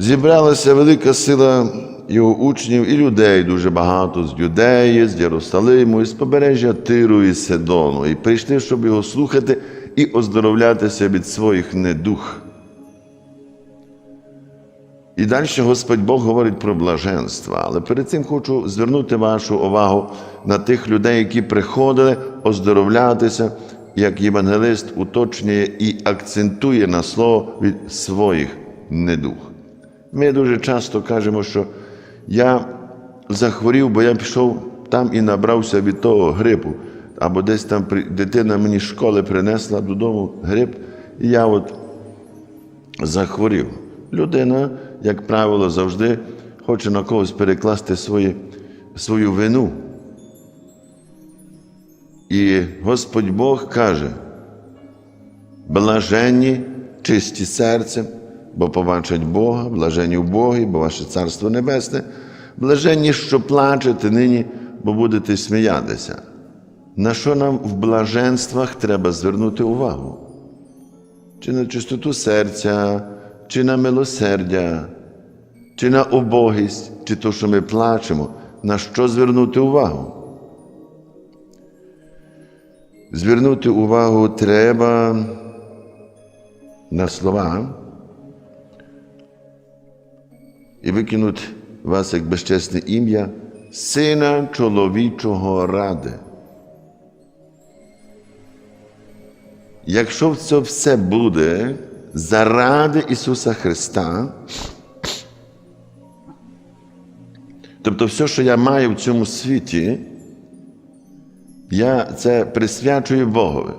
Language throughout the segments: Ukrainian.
Зібралася велика сила його учнів і людей дуже багато з Юдеї, з Єрусалиму, з побережжя Тиру і Сидону, і прийшли, щоб його слухати і оздоровлятися від своїх недух. І далі Господь Бог говорить про блаженство. Але перед цим хочу звернути вашу увагу на тих людей, які приходили оздоровлятися, як євангелист уточнює і акцентує на слово від своїх недух. Ми дуже часто кажемо, що я захворів, бо я пішов там і набрався від того грипу. Або десь там дитина мені з школи принесла додому грип, і я от захворів. Людина, як правило, завжди хоче на когось перекласти свої, свою вину. І Господь Бог каже: блаженні, чисті серцем, бо побачать Бога, блаженні в Богі, бо ваше Царство Небесне, блаженні, що плачете нині, бо будете сміятися. На що нам в блаженствах треба звернути увагу? Чи на чистоту серця, чи на милосердя, чи на убогість, чи то, що ми плачемо, на що звернути увагу? Звернути увагу треба на слова і викинути вас як безчесне ім'я Сина чоловічого ради. Якщо це все буде заради Ісуса Христа, тобто все, що я маю в цьому світі, я це присвячую Богові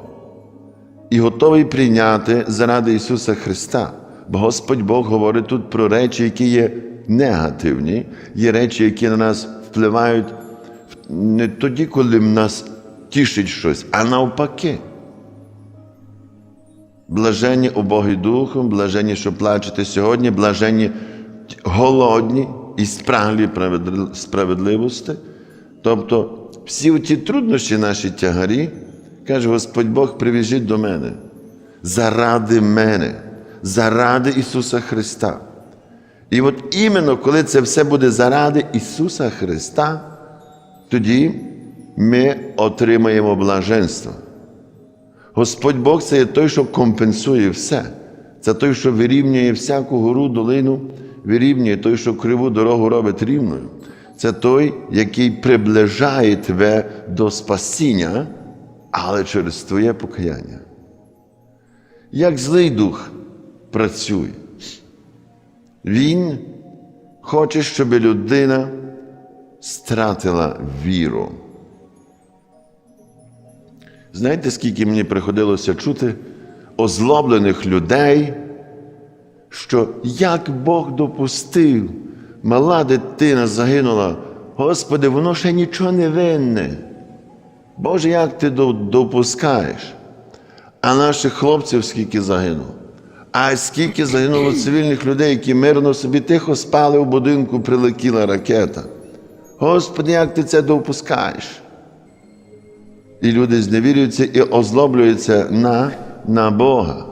і готовий прийняти заради Ісуса Христа. Бо Господь Бог говорить тут про речі, які є негативні, є речі, які на нас впливають не тоді, коли нас тішить щось, а навпаки. Блаженні убогі духом, блаженні, що плачете сьогодні, блаженні голодні і спраглі справедливості. Тобто всі ті труднощі наші тягарі, каже Господь Бог, привіжіть до мене заради мене, заради Ісуса Христа. І от іменно коли це все буде заради Ісуса Христа, тоді ми отримаємо блаженство. Господь Бог це є той, що компенсує все. Це той, що вирівнює всяку гору, долину, вирівнює той, що криву дорогу робить рівною. Це той, який приближає тебе до спасіння, але через твоє покаяння. Як злий дух працює, він хоче, щоб людина стратила віру. Знаєте, скільки мені приходилося чути озлоблених людей, що як Бог допустив, мала дитина загинула, Господи, воно ще нічого не винне. Боже, як ти допускаєш? А наших хлопців скільки загинуло? А скільки загинуло цивільних людей, які мирно собі тихо спали у будинку, прилетіла ракета. Господи, як ти це допускаєш? І люди зневірюються і озлоблюються на, на Бога.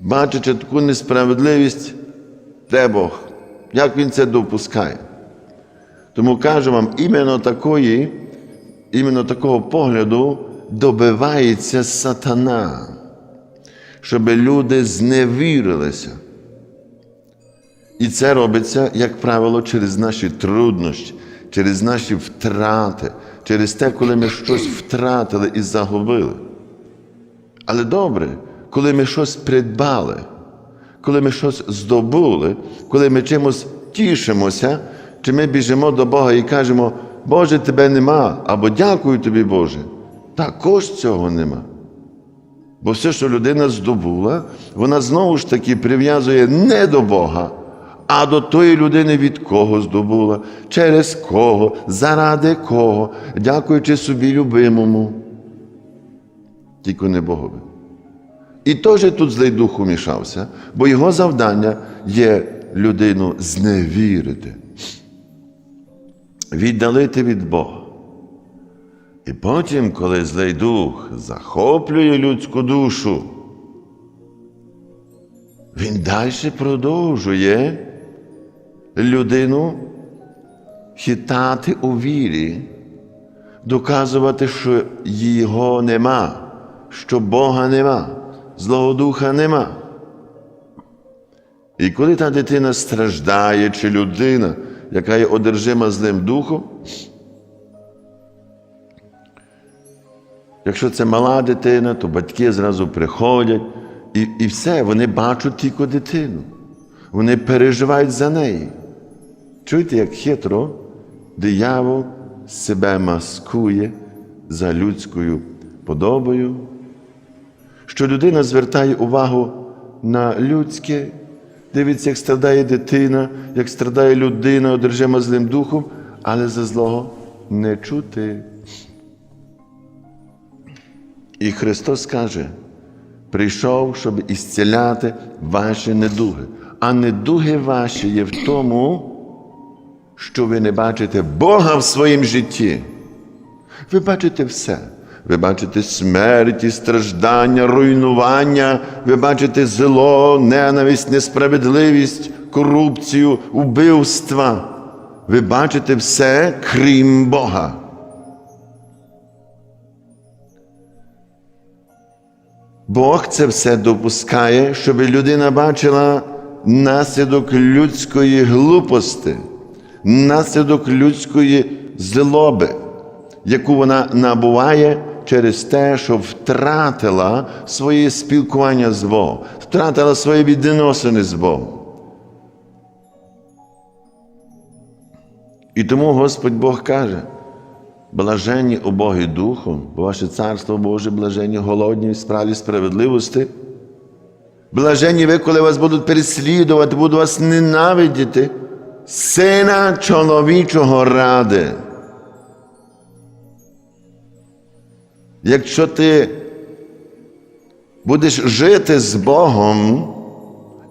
Бачачи таку несправедливість, де Бог? Як Він це допускає? Тому кажу вам, іменно такої, іменно такого погляду добивається сатана, щоб люди зневірилися. І це робиться, як правило, через наші труднощі, через наші втрати, через те, коли ми щось втратили і загубили. Але добре, коли ми щось придбали, коли ми щось здобули, коли ми чимось тішимося, чи ми біжимо до Бога і кажемо, Боже, тебе нема, або дякую тобі, Боже. Також цього нема. Бо все, що людина здобула, вона знову ж таки прив'язує не до Бога, а до тої людини, від кого здобула, через кого, заради кого, дякуючи собі любимому. Тільки не Богові. І теж тут злий дух умішався, бо його завдання є людину зневірити, віддалити від Бога. І потім, коли злий дух захоплює людську душу, Він далі продовжує людину хитати у вірі, доказувати, що його нема, що Бога нема, Злого Духа нема. І коли та дитина страждає, чи людина, яка є одержима злим духом, якщо це мала дитина, то батьки зразу приходять і, і все, вони бачать тільки дитину. Вони переживають за неї. Чуєте, як хитро диявол себе маскує за людською подобою, що людина звертає увагу на людське, дивиться, як страдає дитина, як страдає людина, одержима злим духом, але за злого не чути. І Христос каже, прийшов, щоб ісціляти ваші недуги. А недуги ваші є в тому, що ви не бачите Бога в своїм житті. Ви бачите все. Ви бачите смерті, страждання, руйнування, ви бачите зло, ненависть, несправедливість, корупцію, убивства. Ви бачите все, крім Бога. Бог це все допускає, щоб людина бачила наслідок людської глупості, наслідок людської злоби, яку вона набуває через те, що втратила своє спілкування з Богом, втратила свої відносини з Богом. І тому Господь Бог каже, Блаженні убогі духом, бо ваше царство Боже, блаженні голодні в справі справедливості. Блаженні ви, коли вас будуть переслідувати, будуть вас ненавидіти, сина чоловічого ради. Якщо ти будеш жити з Богом,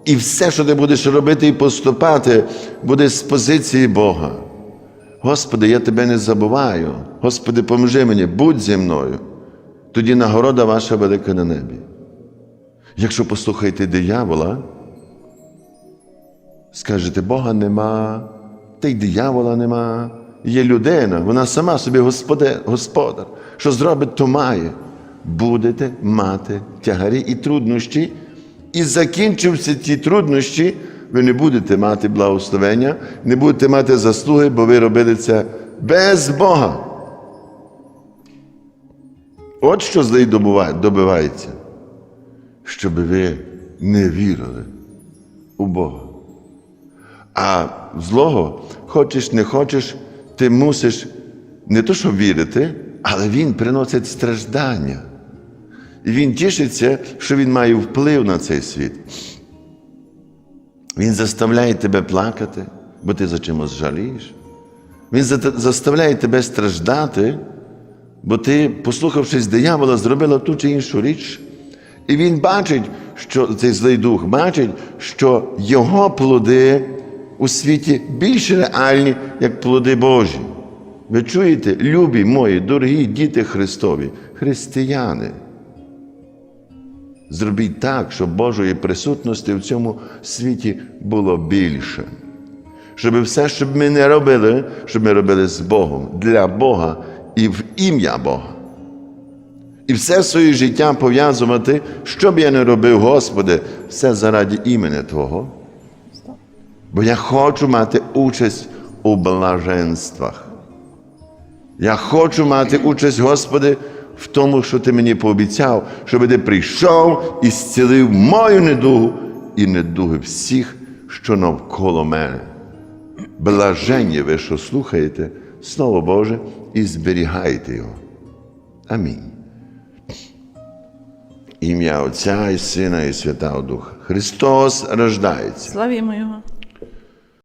і все, що ти будеш робити і поступати, буде з позиції Бога. Господи, я тебе не забуваю. Господи, поможи мені, будь зі мною. Тоді нагорода ваша велика на небі. Якщо послухаєте диявола, скажете, Бога нема, та й диявола нема. Є людина, вона сама собі господар. Що зробить, то має. Будете мати тягарі і труднощі, і закінчився ті труднощі, ви не будете мати благословення, не будете мати заслуги, бо ви робили це без Бога. От що злий добивається, щоб ви не вірили у Бога. А злого, хочеш, не хочеш, ти мусиш не то, що вірити, але він приносить страждання. І він тішиться, що він має вплив на цей світ. Він заставляє тебе плакати, бо ти за чимось жалієш. Він за- заставляє тебе страждати, бо ти, послухавшись диявола, зробила ту чи іншу річ. І він бачить, що цей злий дух бачить, що його плоди у світі більш реальні, як плоди Божі. Ви чуєте, любі мої, дорогі діти Христові, християни. Зробіть так, щоб Божої присутності в цьому світі було більше. Щоб все, що ми не робили, щоб ми робили з Богом, для Бога і в ім'я Бога. І все своє життя пов'язувати, що б я не робив, Господи, все заради імені Твого. Бо я хочу мати участь у блаженствах. Я хочу мати участь, Господи, в тому, що Ти мені пообіцяв, щоб Ти прийшов і зцілив мою недугу і недуги всіх, що навколо мене. Блаженні ви, що слухаєте Слово Боже, і зберігаєте його. Амінь. Ім'я Отця і Сина, і Святого Духа. Христос рождається. Славімо Його.